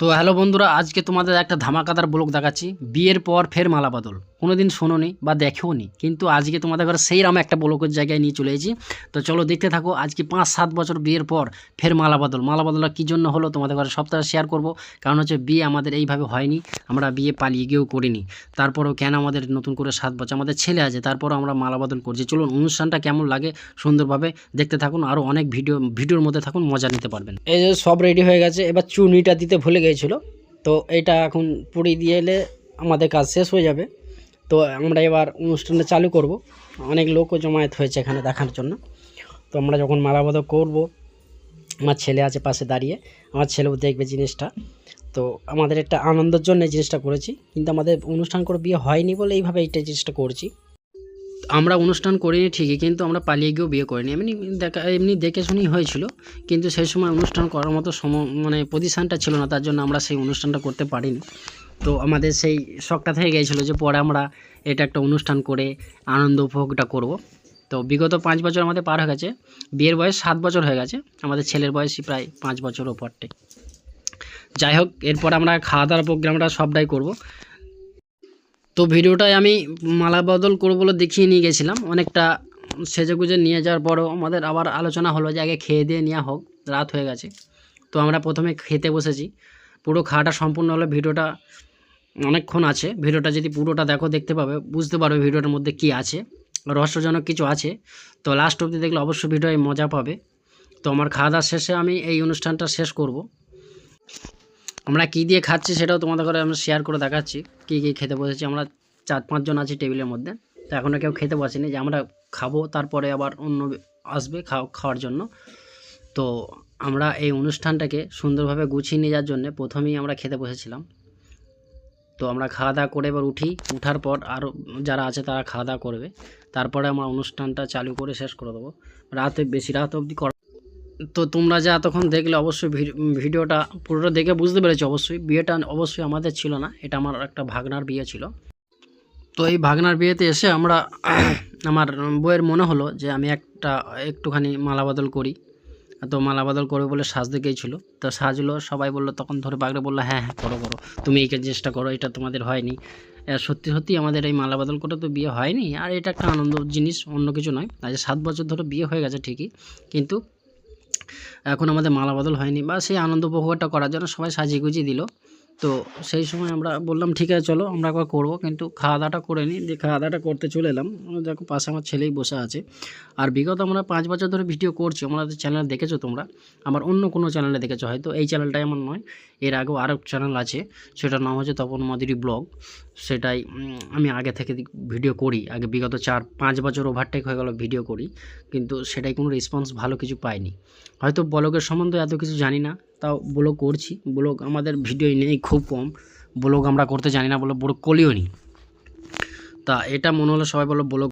তো হ্যালো বন্ধুরা, আজকে তোমাদের একটা ধামাকাদার ব্লগ দেখাচ্ছি। বিয়ের পর ফের মালা বদল। কোনোদিন শোনোনি বা দেখেওনি কিন্তু আজকে তোমাদের ঘরে সেই রাম একটা ব্লকের জায়গায় নিয়ে চলে এসেছি। তো চলো দেখতে থাকো, আজকে পাঁচ সাত বছর বিয়ের পর ফের মালা বদল। মালা কী জন্য হলো তোমাদের ঘরে সপ্তাহে শেয়ার করব। কারণ হচ্ছে বিয়ে আমাদের এইভাবে হয়নি, আমরা বিয়ে পালিয়ে গিয়েও করিনি। তারপরেও কেন আমাদের নতুন করে সাত বছর, আমাদের ছেলে আছে, তারপরও আমরা মালা বদল করছি। চলুন, অনুষ্ঠানটা কেমন লাগে সুন্দরভাবে দেখতে থাকুন, আরও অনেক ভিডিও, ভিডিওর মধ্যে থাকুন, মজা নিতে পারবেন। এই যে সব রেডি হয়ে গেছে, এবার চুনিটা দিতে ভুলে গিয়েছিল। তো এটা এখন পুড়ি দিয়ে এলে আমাদের কাজ শেষ হয়ে যাবে। তো আমরা এবার অনুষ্ঠানটা চালু করব। অনেক লোকও জমায়েত হয়েছে এখানে দেখার জন্য। তো আমরা যখন মালাবদল করব, আমার ছেলে আছে পাশে দাঁড়িয়ে, আমার ছেলেও দেখবে জিনিসটা। তো আমাদের একটা আনন্দের জন্য জিনিসটা করেছি। কিন্তু আমাদের অনুষ্ঠান করে বিয়ে হয়নি বলে এইভাবে এইটা জিনিসটা করছি। আমরা অনুষ্ঠান করিনি ঠিকই, কিন্তু আমরা পালিয়ে গিয়েও বিয়ে করিনি। এমনি দেখা, এমনি দেখে শুনেই হয়েছিল, কিন্তু সেই সময় অনুষ্ঠান করার মতো সম মানে পজিশানটা ছিল না, তার জন্য আমরা সেই অনুষ্ঠানটা করতে পারিনি। তো আমাদের সেই শখটা থেকে গিয়েছিল যে পরে আমরা এটা একটা অনুষ্ঠান করে আনন্দ উপভোগটা করব। তো বিগত পাঁচ বছর আমাদের পার হয়ে গেছে, বিয়ের বয়স সাত বছর হয়ে গেছে, আমাদের ছেলের বয়সই প্রায় পাঁচ বছর ওপরটাই যাই হোক, এরপর আমরা খাওয়া দাওয়ার প্রোগ্রামটা সবটাই করব। তো ভিডিওটায় আমি মালা বদল করব বলে দেখিয়ে নিয়ে গেছিলাম। অনেকটা সেজেগুজে নিয়ে যাওয়ার পরও আমাদের আবার আলোচনা হলো যে আগে খেয়ে দিয়ে নেওয়া হোক, রাত হয়ে গেছে। তো আমরা প্রথমে খেতে বসেছি। পুরো খাওয়াটা সম্পূর্ণ হলে ভিডিওটা অনেকক্ষণ আছে। ভিডিওটা যদি পুরোটা দেখো, দেখতে পাবে, বুঝতে পারবে ভিডিওটার মধ্যে কি আছে। রহস্যজনক কিছু আছে। তো লাস্ট অবধি দেখলে অবশ্যই ভিডিওয় মজা পাবে। তো আমার খাওয়া দাওয়া শেষে আমি এই অনুষ্ঠানটা শেষ করব। আমরা কী দিয়ে খাচ্ছি সেটাও তোমাদের ঘরে আমরা শেয়ার করে দেখাচ্ছি। কী কী খেতে বসেছি, আমরা চার পাঁচজন আছি টেবিলের মধ্যে। তো এখনও কেউ খেতে বসেনি যে আমরা খাব, তারপরে আবার অন্য আসবে খাওয়া খাওয়ার জন্য। তো আমরা এই অনুষ্ঠানটাকে সুন্দরভাবে গুছিয়ে নিয়ে যাওয়ার জন্য প্রথমেই আমরা খেতে বসেছিলাম। তো আমরা খাওয়া দাওয়া করে এবার উঠি, উঠার পর আরও যারা আছে তারা খাওয়া দাওয়া করবে। তারপরে আমরা অনুষ্ঠানটা চালু করে শেষ করে দেবো। রাতে বেশি রাত অবধি তো তোমরা যা এতক্ষণ দেখলে অবশ্যই ভিডি- ভিডিওটা পুরোটা দেখে বুঝতে পেরেছ অবশ্যই। বিয়েটা অবশ্যই আমাদের ছিল না, এটা আমার একটা ভাগনার বিয়ে ছিল। তো এই ভাগনার বিয়েতে এসে আমরা আমার বইয়ের মনে হলো যে আমি একটা, একটুখানি মালা বদল করি। তো মালা বদল করবে বলে সাজতে গিয়েছিল তো সাজলো, সবাই বলল, তখন ধরে বাগড়ে বলল হ্যাঁ হ্যাঁ করো করো। তুমি এই চেষ্টা করো, এটা তোমাদের হয়নি। সত্যি সত্যি আমাদের এই মালা বদল করে তো বিয়ে হয়নি। আর এটা একটা আনন্দ জিনিস, অন্য কিছু নয়। আজ সাত বছর ধরে বিয়ে হয়ে গেছে ঠিকই। কিন্তু এখন আমাদের মালা বদল হয়নি বা সেই আনন্দ উপভোগটা করার জন্য সবাই সাজিয়ে গুজিয়ে দিল। তো সেই সময় আমরা বললাম, ঠিক আছে, চলো আমরা একবার করব। কিন্তু খাওয়া দাওয়াটা করে নিই। দিয়ে খাওয়া দাওয়াটা করতে চলে এলাম। দেখো, পাশে আমার ছেলেই বসে আছে। আর বিগত আমরা পাঁচ বছর ধরে ভিডিও করছি। আমাদের চ্যানেল দেখেছ তোমরা? আমার অন্য কোনো চ্যানেলে দেখেছ হয়তো। এই চ্যানেলটাই আমার নয়। এর আগেও আরও চ্যানেল আছে। সেটার নাম হচ্ছে তপন মাদিরি ব্লগ। সেটাই আমি আগে থেকে ভিডিও করি। আগে বিগত চার, পাঁচ বছর ওভারটেক হয়ে গেল ভিডিও করি। কিন্তু সেটাই কোনো রেসপন্স ভালো কিছু পাইনি। হয়তো ব্লগের সম্বন্ধে এত কিছু জানি না। তাও ব্লগ করছি। ব্লগ আমাদের ভিডিও নেই, খুব কম। ব্লগ আমরা করতে জানি না বলে ব্লগ করিও নি তা এটা মনে হলো সবাই বলো ব্লগ